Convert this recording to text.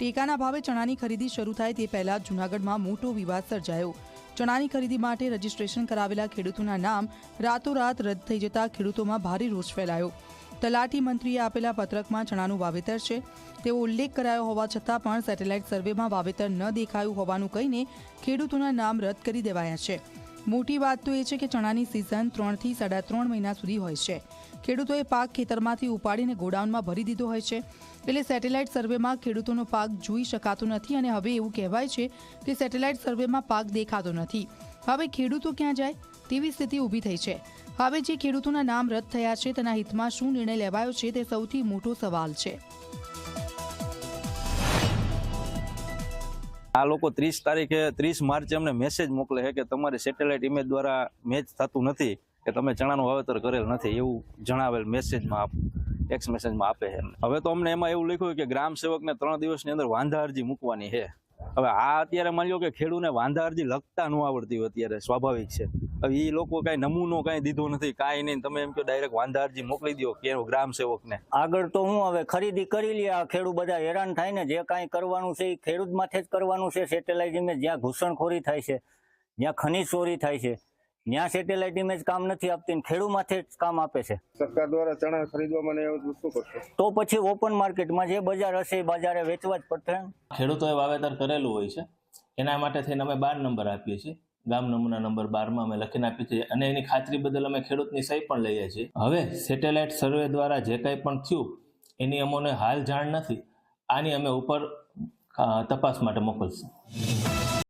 ટેકાના ભાવે ચણાની ખરીદી શરૂ થાય તે પહેલા જૂનાગઢમાં મોટો વિવાદ સર્જાયો. ચણાની ખરીદી માટે રજીસ્ટ્રેશન કરાવેલા ખેડૂતોના નામ રાતોરાત રદ થઈ જતા ખેડૂતોમાં ભારે રોષ ફેલાયો. તલાટી મંત્રીએ આપેલા પત્રકમાં ચણાનું વાવેતર છે. તેવો ઉલ્લેખ કરાયો હોવા છતાં પણ સેટેલાઇટ સર્વેમાં વાવેતર ન દેખાયું હોવાનું કહીને ખેડૂતોના નામ રદ કરી દેવાયા છે. મોટી વાત તો એ છે કે ચણાની સિઝન ત્રણથી સાડા ત્રણ મહિના સુધી હોય છે. ખેડૂતોએ પાક ખેતરમાંથી ઉપાડીને ગોડાઉનમાં ભરી દીધો હોય છે. એટલે સેટેલાઇટ સર્વેમાં ખેડૂતોનો પાક જોઈ શકાતો નથી અને હવે એવું કહેવાય છે કે સેટેલાઇટ સર્વેમાં પાક દેખાતો નથી. હવે ખેડૂતો ક્યાં જાય? તેવી સ્થિતિ ઊભી થઈ છે. હવે જે ખેડૂતોના નામ રદ થયા છે તેના હિતમાં શું નિર્ણય લેવાયો છે તે સૌથી મોટો સવાલ છે. આ લોકો ત્રીસ તારીખે, ત્રીસ માર્ચે અમને મેસેજ મોકલે છે કે તમારી સેટેલાઇટ ઇમેજ દ્વારા મેચ થતું નથી, કે તમે ચણાનું વાવેતર કરેલ નથી એવું જણાવેલ મેસેજમાં આપ ટેક્સ મેસેજમાં આપે છે હવે તો અમને એમાં એવું લખ્યું કે ગ્રામ સેવકને ત્રણ દિવસની અંદર વાંધા અરજી મૂકવાની છે. હવે આ અત્યારે માની લો કે ખેડૂને વાંધા અરજી લખતા ન આવડતી હોય અત્યારે, સ્વાભાવિક છે. હવે એ લોકો કાંઈ નમૂનો કાંઈ દીધો નથી કાંઈ નહીં. તમે એમ કહો ડાયરેક્ટ વાંધારજી મોકલી દો કે ગ્રામ સેવકને આગળ તો હું હવે ખરીદી કરી લે આ ખેડૂત બધા હેરાન થાય ને જે કાંઈ કરવાનું છે એ ખેડૂત માથે જ કરવાનું છે. સેટેલાઇટ ઇમેજ જ્યાં ઘૂસણખોરી થાય છે જ્યાં ખનીજ ચોરી થાય છે ત્યાં સેટેલાઇટ ઇમેજ કામ નથી આપતી ને ખેડૂત માથે જ કામ આપે છે. સરકાર દ્વારા ચણા ખરીદવા મને એવું શું કરશે? તો પછી ઓપન માર્કેટમાં જે બજાર હશે એ બજારે વેચવા જ પડશે ને. ખેડૂતોએ વાવેતર કરેલું હોય છે એના માટે થઈને અમે બાર નંબર આપીએ છીએ. ગામ નમૂના નંબર બારમાં અમે લખીને આપી છે અને એની ખાતરી બદલ અમે ખેડૂતની સહી પણ લઈએ છીએ. હવે સેટેલાઇટ સર્વે દ્વારા જે કંઈ પણ થયું, એની અમોને હાલ જાણ નથી. આની અમે ઉપર તપાસ માટે મોકલશું.